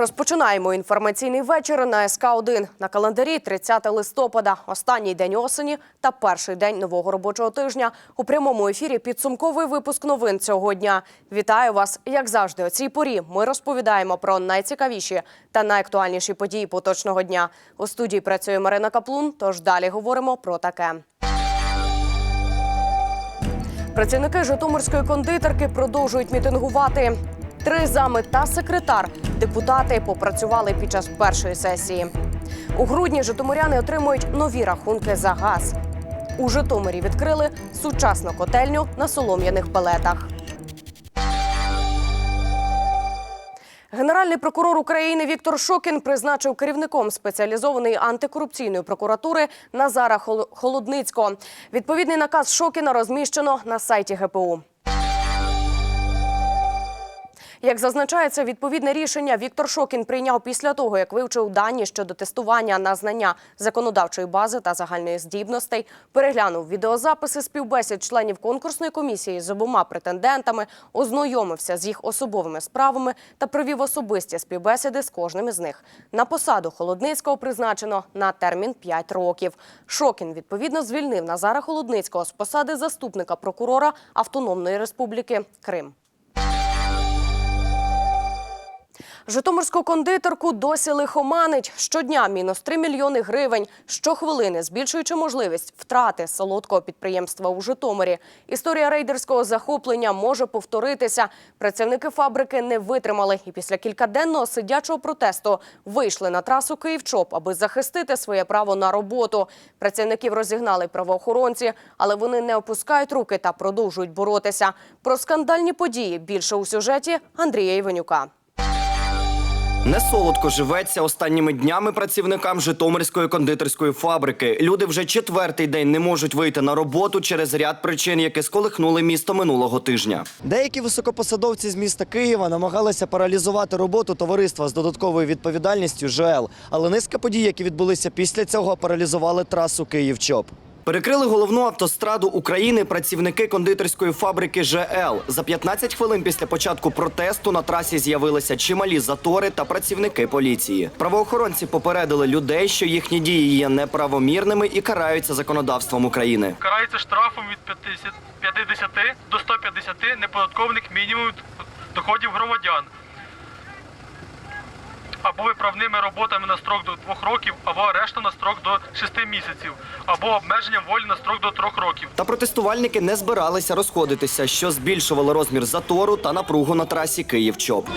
Розпочинаємо інформаційний вечір на СК 1 на календарі 30 листопада. Останній день осені та перший день нового робочого тижня. У прямому ефірі підсумковий випуск новин цього дня. Вітаю вас, як завжди. О цій порі ми розповідаємо про найцікавіші та найактуальніші події поточного дня. У студії працює Марина Каплун. Тож далі говоримо про таке. Працівники Житомирської кондитерки продовжують мітингувати. Три зами та секретар депутати попрацювали під час першої сесії. У грудні житомиряни отримують нові рахунки за газ. У Житомирі відкрили сучасну котельню на солом'яних пелетах. Генеральний прокурор України Віктор Шокін призначив керівником спеціалізованої антикорупційної прокуратури Назара Хол- Холодницького. Відповідний наказ Шокіна розміщено на сайті ГПУ. Як зазначається, відповідне рішення Віктор Шокін прийняв після того, як вивчив дані щодо тестування на знання законодавчої бази та загальної здібностей, переглянув відеозаписи співбесід членів конкурсної комісії з обома претендентами, ознайомився з їх особовими справами та провів особисті співбесіди з кожним із них. На посаду Холодницького призначено на термін 5 років. Шокін відповідно звільнив Назара Холодницького з посади заступника прокурора Автономної Республіки Крим. Житомирську кондитерку досі лихоманить. Щодня мінус 3 мільйони гривень. Щохвилини, збільшуючи можливість втрати солодкого підприємства у Житомирі. Історія рейдерського захоплення може повторитися. Працівники фабрики не витримали і після кількаденного сидячого протесту вийшли на трасу Київчоп, аби захистити своє право на роботу. Працівників розігнали правоохоронці, але вони не опускають руки та продовжують боротися. Про скандальні події більше у сюжеті Андрія Іванюка. Не солодко живеться останніми днями працівникам Житомирської кондитерської фабрики. Люди вже четвертий день не можуть вийти на роботу через ряд причин, які сколихнули місто минулого тижня. Деякі високопосадовці з міста Києва намагалися паралізувати роботу товариства з додатковою відповідальністю ЖЛ, але низка подій, які відбулися після цього, паралізували трасу Київ-Чоп. Перекрили головну автостраду України працівники кондитерської фабрики ЖЛ. За 15 хвилин після початку протесту на трасі з'явилися чималі затори та працівники поліції. Правоохоронці попередили людей, що їхні дії є неправомірними і караються законодавством України. карається штрафом від 50, 50 до 150 неподаткових мінімумів доходів громадян. Або виправними роботами на строк до 2 років, або арешту на строк до 6 місяців, або обмеженням волі на строк до 3 років. Та протестувальники не збиралися розходитися, що збільшувало розмір затору та напругу на трасі Київ-Чоп.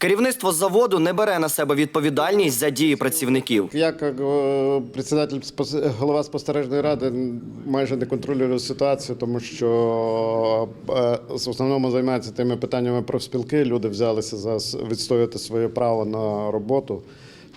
Керівництво заводу не бере на себе відповідальність за дії працівників. Я, як е, председатель голова спостережної ради, майже не контролюю ситуацію, тому що е, в основному займається тими питаннями профспілки. Люди взялися за відстоювати своє право на роботу.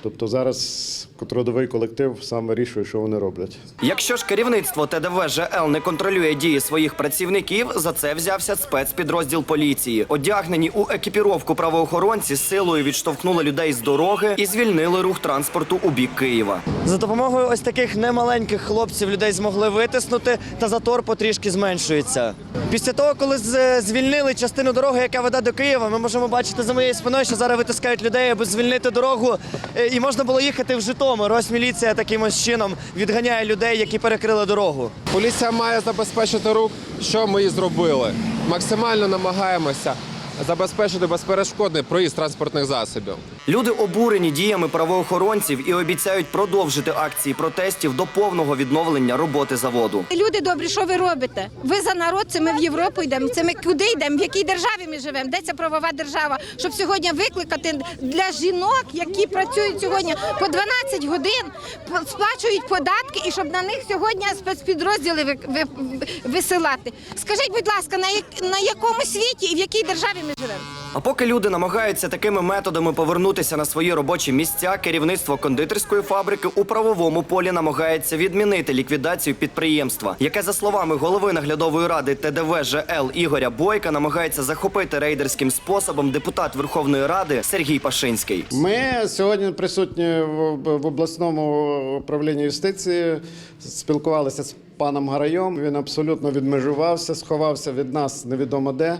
Тобто зараз трудовий колектив сам вирішує, що вони роблять. Якщо ж керівництво ТДВ ЖЛ не контролює дії своїх працівників, за це взявся спецпідрозділ поліції. Одягнені у екіпіровку правоохоронці силою відштовхнули людей з дороги і звільнили рух транспорту у бік Києва. За допомогою ось таких немаленьких хлопців людей змогли витиснути, та затор потрішки зменшується. Після того, коли звільнили частину дороги, яка веде до Києва, ми можемо бачити за моєю спиною, що зараз витискають людей, аби звільнити дорогу, е, і можна було їхати в Житомир. Ось міліція таким ось чином відганяє людей, які перекрили дорогу. Поліція має забезпечити рух, що ми і зробили. Максимально намагаємося забезпечити безперешкодний проїзд транспортних засобів. Люди обурені діями правоохоронців і обіцяють продовжити акції протестів до повного відновлення роботи заводу. Люди добрі, що ви робите? Ви за народ, це ми в Європу йдемо. Це ми куди йдемо? В якій державі ми живемо? Де ця правова держава? Щоб сьогодні викликати для жінок, які працюють сьогодні по 12 годин, сплачують податки, і щоб на них сьогодні спецпідрозділи ви- ви- висилати. Скажіть, будь ласка, на якому світі і в якій державі ми живемо? А поки люди намагаються такими методами повернутися на свої робочі місця, керівництво кондитерської фабрики у правовому полі намагається відмінити ліквідацію підприємства, яке, за словами голови наглядової ради ТДВ ЖЛ Ігоря Бойка, намагається захопити рейдерським способом депутат Верховної Ради Сергій Пашинський. Ми сьогодні присутні в, обласному управлінні юстиції, спілкувалися з паном Гарайом. Він абсолютно відмежувався, сховався від нас невідомо де.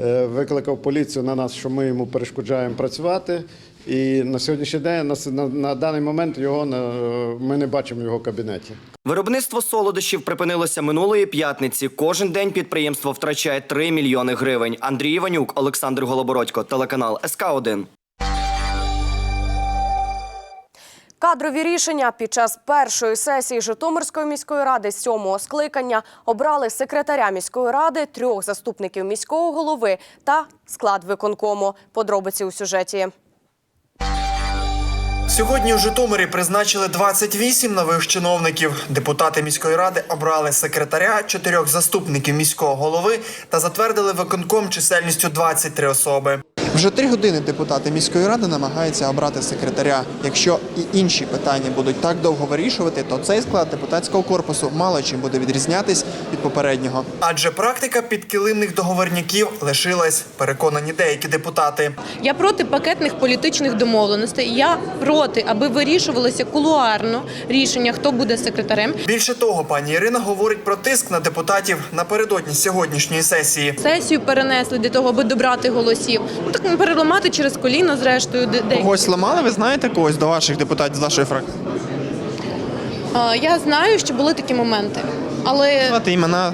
Е, Викликав поліцію на нас, що ми йому перешкоджаємо працювати. І на сьогоднішній день, на, на, на даний момент, його на, ми не бачимо в його кабінеті. Виробництво солодощів припинилося минулої п'ятниці. Кожен день підприємство втрачає 3 мільйони гривень. Андрій Іванюк, Олександр Голобородько, телеканал СК 1 Кадрові рішення під час першої сесії Житомирської міської ради сьомого скликання обрали секретаря міської ради, трьох заступників міського голови та склад виконкому. Подробиці у сюжеті. Сьогодні у Житомирі призначили 28 нових чиновників. Депутати міської ради обрали секретаря, чотирьох заступників міського голови та затвердили виконком чисельністю 23 особи. Вже три години депутати міської ради намагаються обрати секретаря. Якщо і інші питання будуть так довго вирішувати, то цей склад депутатського корпусу мало чим буде відрізнятись від попереднього. Адже практика підкилимних договорняків лишилась, переконані деякі депутати. Я проти пакетних політичних домовленостей. Я проти, аби вирішувалося кулуарно рішення, хто буде секретарем. Більше того, пані Ірина говорить про тиск на депутатів напередодні сьогоднішньої сесії. Сесію перенесли для того, аби добрати голосів. Ну так переламати через коліно, зрештою, де- де Когось ламали, ви знаєте когось до ваших депутатів з вашої фракції? Я знаю, що були такі моменти. Але Звати імена.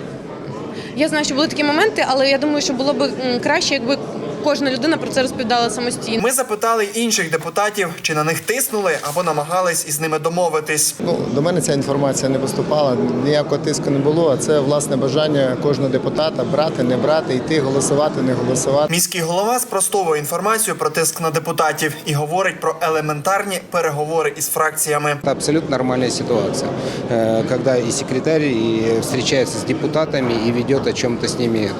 я знаю, що були такі моменти, але я думаю, що було б м, краще, якби кожна людина про це розповідала самостійно. Ми запитали інших депутатів, чи на них тиснули або намагались із ними домовитись. Ну, до мене ця інформація не поступала, ніякого тиску не було. А це власне бажання кожного депутата брати, не брати, йти, голосувати, не голосувати. Міський голова спростовує інформацію про тиск на депутатів і говорить про елементарні переговори із фракціями. Абсолютно нормальная ситуация, э, когда и секретарь и встречается с депутатами и ведет о чем-то с ними,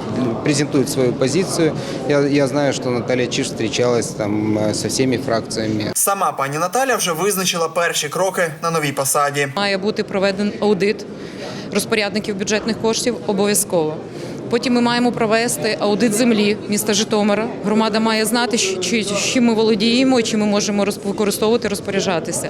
презентует свою позицию. Я, я знаю, что Наталья Чиш встречалась там э, со всеми фракциями. Сама пані Наталя вже визначила перші кроки на новій посаді. Має бути проведений аудит розпорядників бюджетних коштів обов'язково. Потім ми маємо провести аудит землі міста Житомира. Громада має знати, чи- чим ми володіємо, чи ми можемо використовувати, розпоряджатися.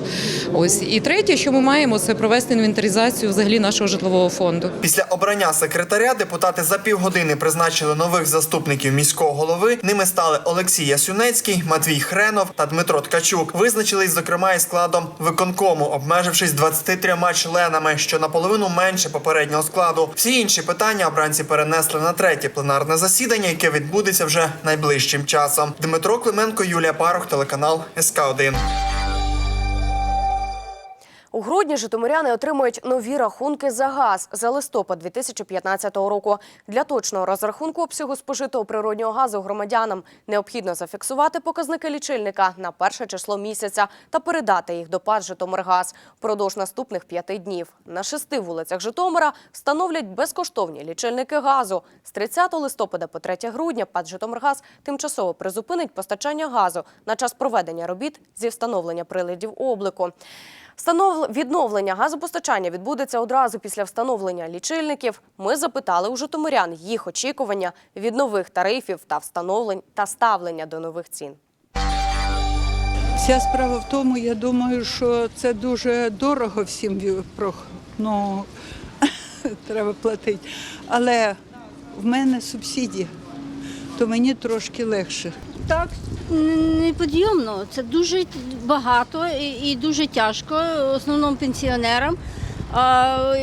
Ось і третє, що ми маємо, це провести інвентаризацію взагалі нашого житлового фонду. Після обрання секретаря депутати за півгодини призначили нових заступників міського голови. Ними стали Олексій Ясюнецький, Матвій Хренов та Дмитро Ткачук. Визначились, зокрема, і складом виконкому, обмежившись 23 членами, що наполовину менше попереднього складу. Всі інші питання обранці перенесли на третє пленарне засідання, яке відбудеться вже найближчим часом. Дмитро Клименко, Юлія Парух, телеканал СК 1 У грудні житомиряни отримують нові рахунки за газ за листопад 2015 року. Для точного розрахунку обсягу спожитого природнього газу громадянам необхідно зафіксувати показники лічильника на перше число місяця та передати їх до ПАД «Житомиргаз» впродовж наступних п'яти днів. На шести вулицях Житомира встановлять безкоштовні лічильники газу. З 30 листопада по 3 грудня ПАД «Житомиргаз» тимчасово призупинить постачання газу на час проведення робіт зі встановлення приладів обліку. Встанов... Відновлення газопостачання відбудеться одразу після встановлення лічильників. Ми запитали у житомирян їх очікування від нових тарифів та встановлень та ставлення до нових цін. Вся справа в тому, я думаю, що це дуже дорого всім ну, треба платити. Але в мене субсидія, то мені трошки легше. Так, неподйомно. Це дуже багато і, дуже тяжко, основному пенсіонерам. А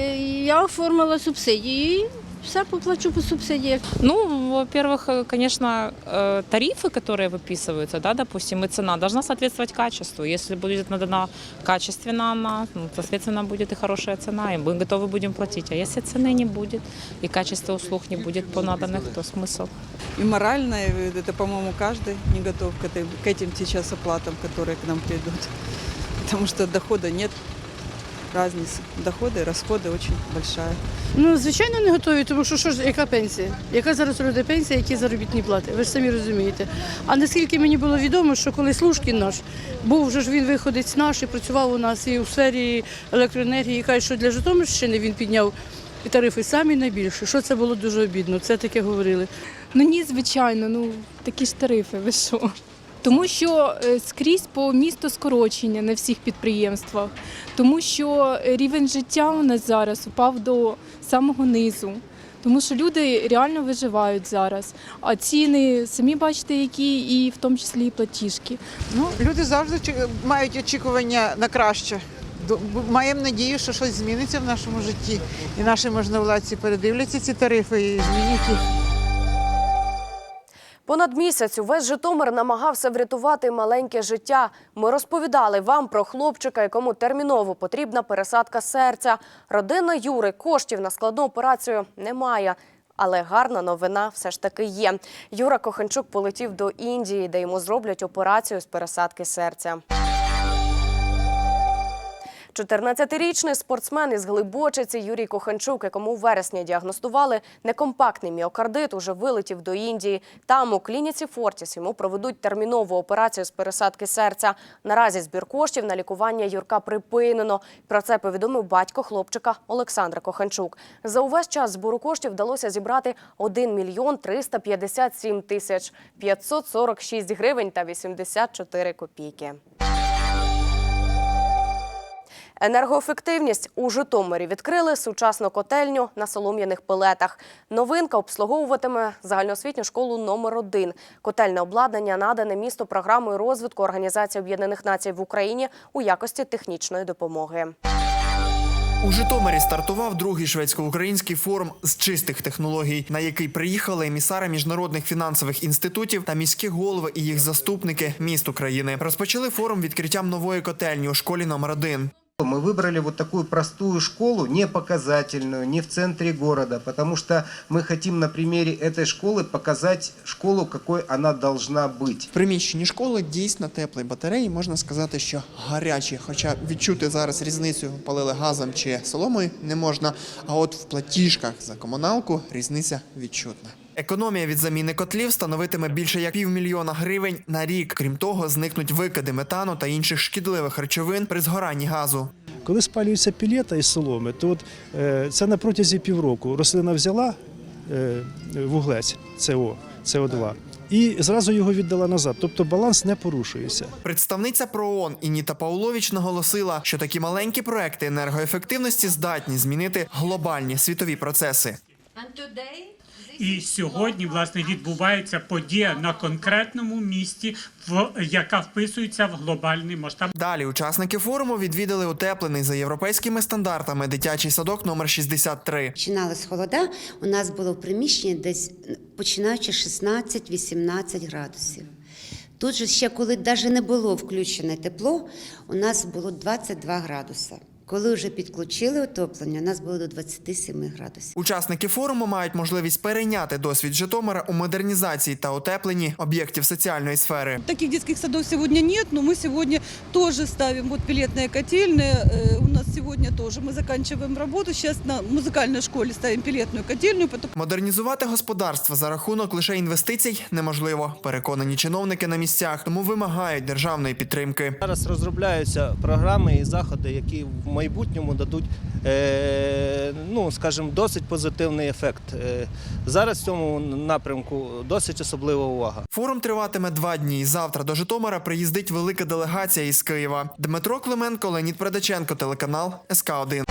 я оформила субсидії, все поплачу по субсидіях. Ну, во-первых, э, конечно, э, тарифы, которые выписываются, да, допустим, и цена должна соответствовать качеству. Если будет надана качественно она, ну, соответственно, будет и хорошая цена, и мы готовы будем платить. А если цены не будет и качества услуг не будет по наданных, то смысл? И морально, и это, по-моему, каждый не готов к, этой, к этим сейчас оплатам, которые к нам придут. Потому что дохода нет, разница. Доходы и расходы очень большая. Ну, звичайно, не готові, тому що що ж, яка пенсія? Яка зараз у людей пенсія, які заробітні плати? Ви ж самі розумієте. А наскільки мені було відомо, що коли Слушкін наш був вже ж він виходець наш і працював у нас і у сфері електроенергії, і каже, що для Житомирщини він підняв і тарифи самі найбільші. Що це було дуже обідно? Це таке говорили. Ну ні, звичайно, ну такі ж тарифи, ви що? Тому що е, скрізь по місту скорочення на всіх підприємствах, тому що рівень життя у нас зараз упав до самого низу. Тому що люди реально виживають зараз. А ціни самі бачите, які, і в тому числі і платіжки. Ну, люди завжди мають очікування на краще. Маємо надію, що щось зміниться в нашому житті, і наші можновладці передивляться ці тарифи і змінять їх. Понад місяць увесь Житомир намагався врятувати маленьке життя. Ми розповідали вам про хлопчика, якому терміново потрібна пересадка серця. Родина Юри коштів на складну операцію немає. Але гарна новина все ж таки є. Юра Коханчук полетів до Індії, де йому зроблять операцію з пересадки серця. 14-річний спортсмен із Глибочиці Юрій Коханчук, якому у вересні діагностували некомпактний міокардит, уже вилетів до Індії. Там у клініці Фортіс йому проведуть термінову операцію з пересадки серця. Наразі збір коштів на лікування Юрка припинено. Про це повідомив батько хлопчика Олександр Коханчук. За увесь час збору коштів вдалося зібрати 1 мільйон 357 тисяч 546 гривень та 84 копійки. Енергоефективність у Житомирі відкрили сучасну котельню на солом'яних пелетах. Новинка обслуговуватиме загальноосвітню школу номер 1 Котельне обладнання надане місту програмою розвитку Організації Об'єднаних Націй в Україні у якості технічної допомоги. У Житомирі стартував другий шведсько-український форум з чистих технологій, на який приїхали емісари міжнародних фінансових інститутів та міські голови і їх заступники міст України. Розпочали форум відкриттям нової котельні у школі номер 1 Мы выбрали вот такую простую школу, не показательную, не в центре города, потому что мы хотим на примере этой школы показать школу, какой она должна быть. В приміщенні школи дійсно теплі батареї, можна сказати, що гарячі. Хоча відчути зараз різницю палили газом чи соломою не можна. А от в платіжках за комуналку різниця відчутна. Економія від заміни котлів становитиме більше як півмільйона гривень на рік. Крім того, зникнуть викиди метану та інших шкідливих речовин при згоранні газу. Коли спалюється пілета із соломи, то от, е, це на протязі півроку рослина взяла е, вуглець СО, СО2 і зразу його віддала назад. Тобто баланс не порушується. Представниця ПРООН Ініта Паулович наголосила, що такі маленькі проекти енергоефективності здатні змінити глобальні світові процеси. І сьогодні власне відбувається подія на конкретному місті, в яка вписується в глобальний масштаб. Далі учасники форуму відвідали утеплений за європейськими стандартами дитячий садок номер 63. Починалась холода, у нас було в приміщенні десь починаючи 16-18 градусів. Тут же ще, коли навіть не було включене тепло, у нас було 22 градуси. Коли вже підключили отоплення, у нас було до 27 градусів. Учасники форуму мають можливість перейняти досвід Житомира у модернізації та утепленні об'єктів соціальної сфери. Таких детских садов сегодня нет, но мы сегодня тоже ставим вот пилетные котельные. Э, У нас сегодня тоже мы заканчиваем работу. Сейчас на музыкальной школе ставим пилетную котельную. Потом Модернізувати господарство за рахунок лише інвестицій неможливо. Переконані чиновники на місцях, тому вимагають державної підтримки. Зараз розробляються програми і заходи, які в майбутньому дадуть, е, ну скажімо, досить позитивний ефект. Е, зараз в цьому напрямку досить особлива увага. Форум триватиме два дні. Завтра до Житомира приїздить велика делегація із Києва. Дмитро Клименко, Леонід Предаченко, телеканал СК 1